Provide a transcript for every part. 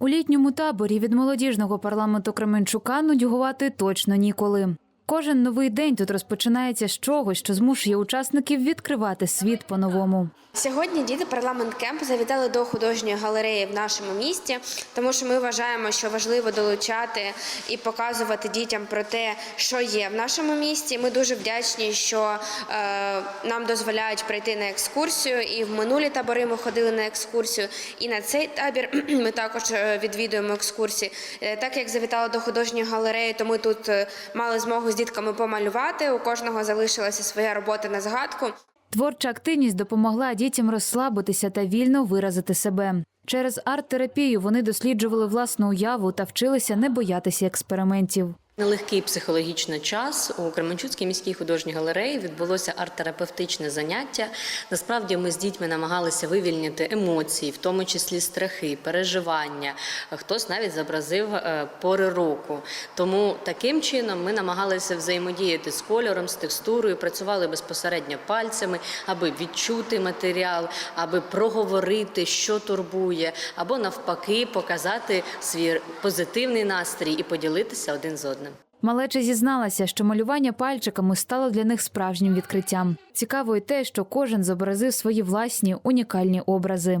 У літньому таборі від молодіжного парламенту Кременчука нудьгувати точно ніколи. Кожен новий день тут розпочинається з чогось, що змушує учасників відкривати світ по-новому. Сьогодні діти парламент кемп завітали до художньої галереї в нашому місті, тому що ми вважаємо, що важливо долучати і показувати дітям про те, що є в нашому місті. Ми дуже вдячні, що е, нам дозволяють прийти на екскурсію. І в минулі табори ми ходили на екскурсію. І на цей табір ми також е, відвідуємо екскурсії. Е, Так як завітали до художньої галереї, то ми тут мали змогу з дітками помалювати. У кожного залишилася своя робота на згадку. Творча активність допомогла дітям розслабитися та вільно виразити себе. Через арт-терапію вони досліджували власну уяву та вчилися не боятися експериментів. Нелегкий психологічний час у Кременчуцькій міській художній галереї відбулося арт-терапевтичне заняття. Насправді ми з дітьми намагалися вивільнити емоції, в тому числі страхи, переживання. Хтось навіть зобразив е, пори року. Тому таким чином ми намагалися взаємодіяти з кольором, з текстурою, працювали безпосередньо пальцями, аби відчути матеріал, аби проговорити, що турбує, або навпаки показати свій позитивний настрій і поділитися один з одним. Малеча зізналася, що малювання пальчиками стало для них справжнім відкриттям. Цікаво й те, що кожен зобразив свої власні унікальні образи.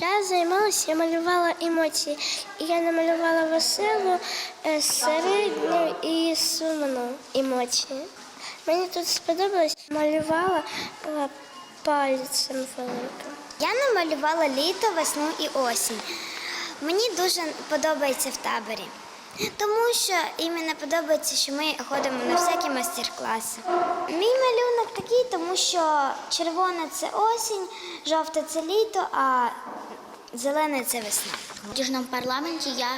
Я займалася, я малювала емоції. І я намалювала веселу, е, середню і сумну емоції. Мені тут сподобалось, малювала е, пальцем великим. Я намалювала літо, весну і осінь. Мені дуже подобається в таборі, тому що іменно подобається, що ми ходимо на всякі майстер-класи. Мій малюнок такий, тому що червона це осінь, жовте це літо, а зелене це весна. В діжному парламенті я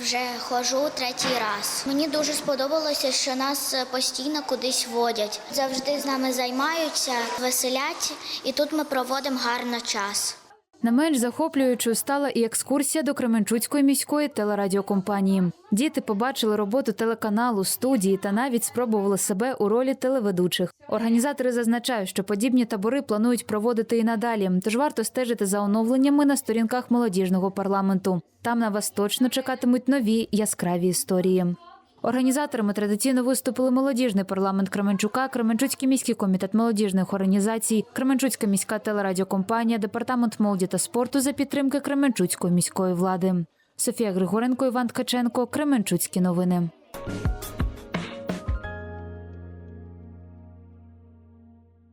вже ходжу третій раз. Мені дуже сподобалося, що нас постійно кудись водять. Завжди з нами займаються, веселять, і тут ми проводимо гарно час. Не менш захоплюючою стала і екскурсія до Кременчуцької міської телерадіокомпанії. Діти побачили роботу телеканалу, студії та навіть спробували себе у ролі телеведучих. Організатори зазначають, що подібні табори планують проводити і надалі, тож варто стежити за оновленнями на сторінках молодіжного парламенту. Там на вас точно чекатимуть нові яскраві історії. Організаторами традиційно виступили молодіжний парламент Кременчука, Кременчуцький міський комітет молодіжних організацій, Кременчуцька міська телерадіокомпанія, департамент молоді та спорту за підтримки Кременчуцької міської влади. Софія Григоренко, Іван Ткаченко, Кременчуцькі новини.